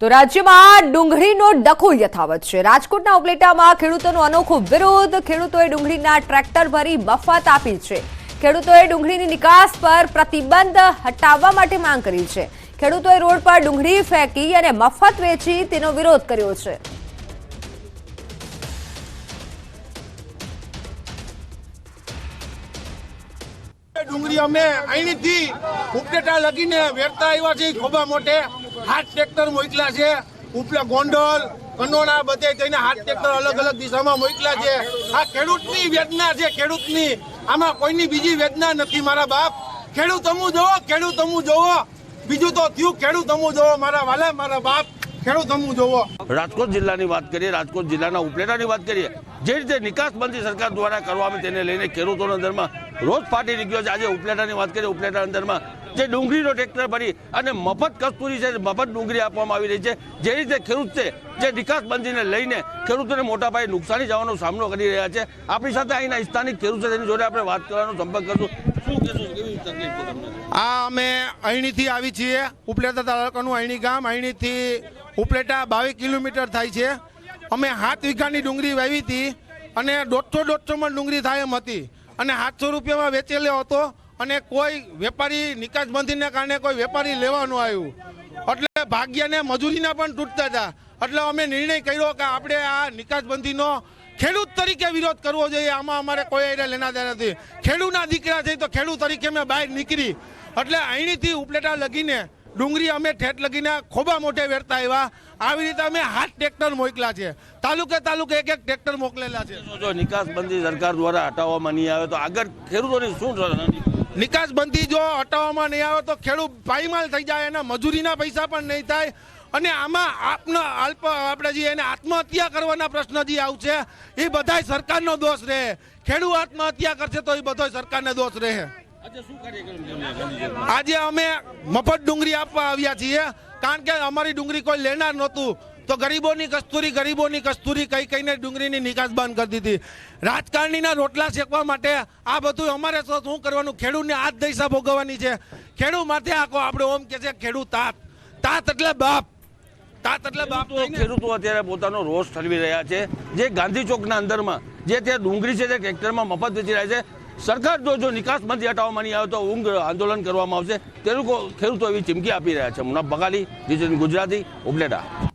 તો રાજ્યમાં ડુંગળીનો ડખો યથાવત છે. રાજકોટના ઉપલેટામાં ખેડૂતોનો અનોખો વિરોધ. ખેડૂતોએ ડુંગળીના ટ્રેક્ટર ભરી મફત આપી છે. ખેડૂતોએ ડુંગળીની નિકાસ પર પ્રતિબંધ હટાવવા માટે માંગ કરી છે. ખેડૂતોએ રોડ પર ડુંગળી ફેંકી અને મફત વેચી તેનો વિરોધ કર્યો છે. ડુંગળી અમે અહીંથી ઉપટેટા લગીને વેરતા આવ્યા છે ખોબા મોટે. હાથ ટ્રેક્ટર મોકલા છે. ઉપલા ગોંડલ કંડોળા બધે થઈને હાથ ટ્રેક્ટર અલગ અલગ દિશામાં મોકલા છે. આ ખેડૂતની વેદના છે, ખેડૂતની. આમાં કોઈની બીજી વેદના નથી, મારા બાપ. ખેડૂત અમુ જોવો ખેડૂત અમુ જોવો બીજું તો થયું, ખેડૂત અમુ જોવો મારા વાલા, મારા બાપ. ખેડૂત અમુ રાજકોટ જિલ્લાની વાત કરીએ, રાજકોટ જિલ્લાના ઉપલેટાની વાત કરીએ, જે રીતે નિકાસ નિકાસબંધી સરકાર દ્વારા કરવામાં તેને લઈને ખેડૂતોના અંદરમાં રોજ ફાટી નીકળ્યો છે. આજે ઉપલેટાની વાત કરીએ ઉપલેટા અંદરમાં જે ડુંગળીનો ટ્રેક્ટર ભરી અને મફત કસ્તુરી છે, મફત ડુંગળી આપવામાં આવી રહી છે. જે રીતે ખેડૂત છે, જે નિકાસબંધીને લઈને ખેડૂતોને મોટા પાયે નુકસાની જવાનો સામનો કરી રહ્યા છે. આપણી સાથે અહીંના સ્થાનિક ખેડૂત છે, તેની જોડે આપણે વાત કરવાનો સંપર્ક કરશું. શું આ અમે અહીંથી આવી છીએ, ઉપલેટા તાલુકાનું અહીંની ગામ. અહીંથી ઉપલેટા બાવીસ કિલોમીટર થાય છે. અમે સાત વીઘાની ડુંગળી વાવી હતી અને દોઢસો દોઢસોમાં ડુંગળી થાય એમ હતી. અને સાતસો રૂપિયામાં વેચેલો હતો. અને કોઈ વેપારી નિકાસબંધીને કારણે કોઈ વેપારી લેવાનું આવ્યું. એટલે ભાગ્યને મજૂરીના પણ તૂટતા હતા. એટલે અમે નિર્ણય કર્યો કે આપણે આ નિકાસબંધીનો ખેડૂત તરીકે વિરોધ કરવો જોઈએ. આમાં અમારે કોઈ એને લેના દેના નથી. ખેડૂતના દીકરા છે તો ખેડૂત તરીકે અમે બહાર નીકળી. એટલે અહીંથી ઉપલેટા લગીને ડુંગળી અમે ઠેઠ લગીને ખોબા મોઢે વેરતા આવ્યા. આવી રીતે અમે હાથ ટ્રેક્ટર મોકલા છે. તાલુકે તાલુકે એક એક ટ્રેક્ટર મોકલેલા છે. જો નિકાસબંધી સરકાર દ્વારા હટાવવામાં નહીં આવે તો આગળ ખેડૂતોની શું રણનીતિ? નિકાસબંધી જો હટાવવામાં નહીં આવે તો ખેડૂત પાયમાલ થઈ જાય એના મજૂરીના પૈસા પણ નહીં થાય અને આમાં આપનો અલ્પ આપણે જે એને આત્મહત્યા કરવાના પ્રશ્ન જે આવશે એ બધાય સરકારનો દોષ રહે ખેડૂત આત્મહત્યા કરશે તો એ બધો સરકારને દોષ રહે? આજે અમે મફત ડુંગળી આપવા આવ્યા છીએ કારણ કે અમારી ડુંગળી કોઈ લેનાર નહોતું તો ગરીબોની કસ્તુરી ગરીબોની કસ્તુરી કઈ કઈને ડુંગળીની નિકાસ બંધ કરી દીધી. રાજકારણીના રોટલા શેકવા માટે આ બધું અમારે શું કરવાનું? ખેડૂતને આ જ દૈસા ભોગવવાની છે. ખેડૂત માથે આખો આપણે ઓમ કે છે ખેડૂત તાત. તાત એટલે બાપ. તાત એટલે બાપ ખેડૂતો અત્યારે પોતાનો રોષ ઠલવી રહ્યા છે. જે ગાંધી ચોકના અંદરમાં જે ત્યાં ડુંગળી છે તે ટ્રેક્ટરમાં મફત વેચી રહ્યા છે. સરકાર જો જો નિકાસ બંધ હટાવવામાં નહીં આવે તો ઊંઘ આંદોલન કરવામાં આવશે. તે લોકો ખેડૂતો એવી ચીમકી આપી રહ્યા છે. મુનાફ બગાલી ગુજરાતી ઉપલેટા.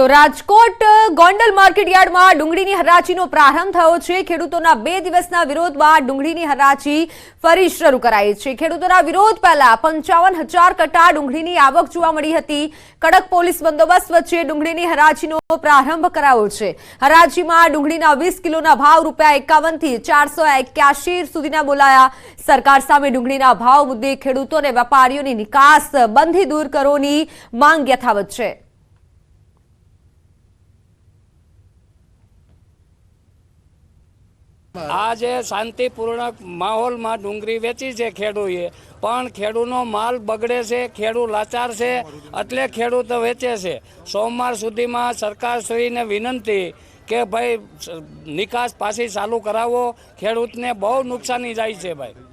તો રાજકોટ ગોંડલ માર્કેટ યાર્ડમાં ડુંગળીની હરાજીનો પ્રારંભ થયો છે. ખેડૂતોના બે દિવસના વિરોધમાં ડુંગળીની હરાજી ફરી શરૂ કરાઈ છે. ખેડૂતોના વિરોધ પહેલા પંચાવન હજાર કટા ડુંગળીની આવક જોવા મળી હતી. કડક પોલીસ બંદોબસ્ત વચ્ચે ડુંગળીની હરાજીનો પ્રારંભ કરાયો છે. હરાજીમાં ડુંગળીના વીસ કિલોના ભાવ રૂપિયા એકાવનથી ચારસો એક્યાસી સુધીના બોલાયા. સરકાર સામે ડુંગળીના ભાવ મુદ્દે ખેડૂતો અને વેપારીઓની નિકાસ બંધી દૂર કરોની માંગ યથાવત છે. આજે શાંતિપૂર્ણ માહોલમાં ડુંગળી વેચી છે ખેડૂએ, પણ ખેડૂનો માલ બગડે છે, ખેડૂ લાચાર છે, એટલે ખેડૂત વેચે છે. સોમવાર સુધીમાં સરકારશ્રીને વિનંતી કે ભાઈ, નિકાસ પાછી ચાલુ કરાવો, ખેડૂતને બહુ નુકસાની જાય છે ભાઈ.